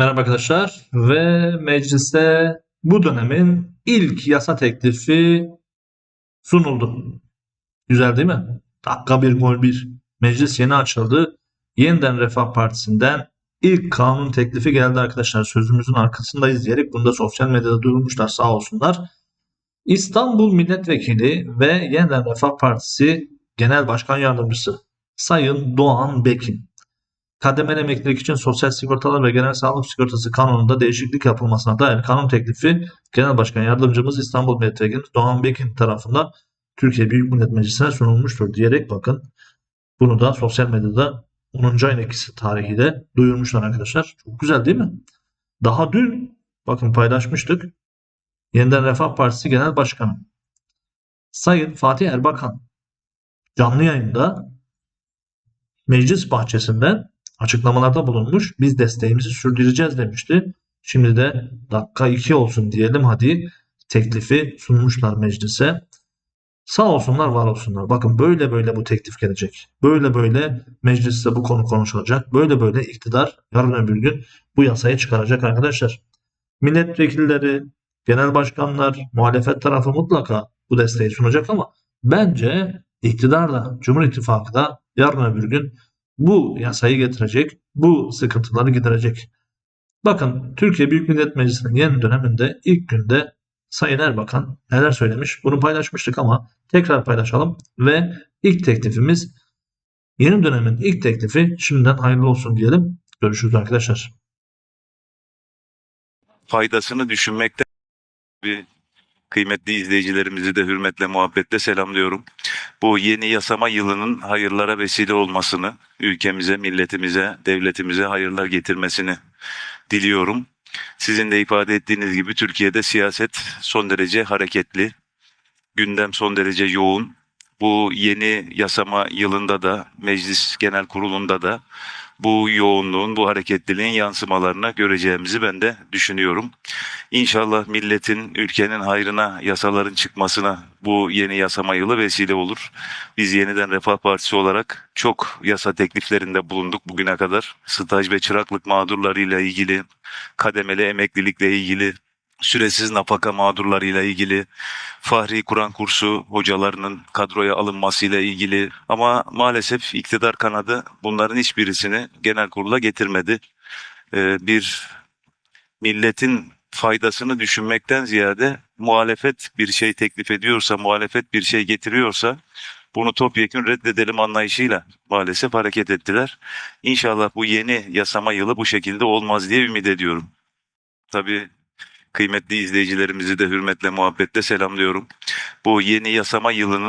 Merhaba arkadaşlar ve mecliste bu dönemin ilk yasa teklifi sunuldu. Güzel değil mi? Dakika bir gol bir. Meclis yeni açıldı. Yeniden Refah Partisi'nden ilk kanun teklifi geldi arkadaşlar. Sözümüzün arkasındayız diyerek bunu da sosyal medyada duyurmuşlar sağ olsunlar. İstanbul Milletvekili ve Yeniden Refah Partisi Genel Başkan Yardımcısı Sayın Doğan Bekin kademeli emeklilik için sosyal sigortalar ve genel sağlık sigortası kanununda değişiklik yapılmasına dair kanun teklifi Genel Başkan Yardımcımız İstanbul Milletvekili Doğan Bekin tarafından Türkiye Büyük Millet Meclisi'ne sunulmuştur diyerek bakın bunu da sosyal medyada 10. ayın ikisi tarihiyle duyurmuşlar arkadaşlar. Çok güzel değil mi? Daha dün bakın paylaşmıştık. Yeniden Refah Partisi Genel Başkanı Sayın Fatih Erbakan canlı yayında meclis bahçesinde açıklamalarda bulunmuş. Biz desteğimizi sürdüreceğiz demişti. Şimdi de dakika 2 olsun diyelim hadi teklifi sunmuşlar meclise. Sağ olsunlar var olsunlar. Bakın böyle böyle bu teklif gelecek. Böyle böyle mecliste bu konu konuşulacak. Böyle böyle iktidar yarın öbür gün bu yasayı çıkaracak arkadaşlar. Milletvekilleri, genel başkanlar, muhalefet tarafı mutlaka bu desteği sunacak ama bence iktidar da Cumhur İttifakı da yarın öbür gün bu yasayı getirecek, bu sıkıntıları giderecek. Bakın Türkiye Büyük Millet Meclisi'nin yeni döneminde ilk günde Sayın Erbakan neler söylemiş bunu paylaşmıştık ama tekrar paylaşalım ve ilk teklifimiz yeni dönemin ilk teklifi şimdiden hayırlı olsun diyelim. Görüşürüz arkadaşlar. faydasını düşünmekte bir kıymetli izleyicilerimizi de hürmetle muhabbetle selamlıyorum. Bu yeni yasama yılının hayırlara vesile olmasını, ülkemize, milletimize, devletimize hayırlar getirmesini diliyorum. Sizin de ifade ettiğiniz gibi Türkiye'de siyaset son derece hareketli, gündem son derece yoğun. Bu yeni yasama yılında da Meclis Genel Kurulu'nda da bu yoğunluğun, bu hareketliliğin yansımalarını göreceğimizi ben de düşünüyorum. İnşallah milletin, ülkenin hayrına yasaların çıkmasına bu yeni yasama yılı vesile olur. Biz yeniden Refah Partisi olarak çok yasa tekliflerinde bulunduk bugüne kadar. Staj ve çıraklık mağdurlarıyla ilgili, kademeli emeklilikle ilgili, süresiz napaka mağdurlarıyla ilgili, Fahri Kur'an kursu hocalarının kadroya alınmasıyla ilgili ama maalesef iktidar kanadı bunların hiçbirisini genel kurula getirmedi. Ee, bir milletin faydasını düşünmekten ziyade muhalefet bir şey teklif ediyorsa, muhalefet bir şey getiriyorsa bunu topyekun reddedelim anlayışıyla maalesef hareket ettiler. İnşallah bu yeni yasama yılı bu şekilde olmaz diye ümit ediyorum. Tabii kıymetli izleyicilerimizi de hürmetle muhabbetle selamlıyorum. Bu yeni yasama yılının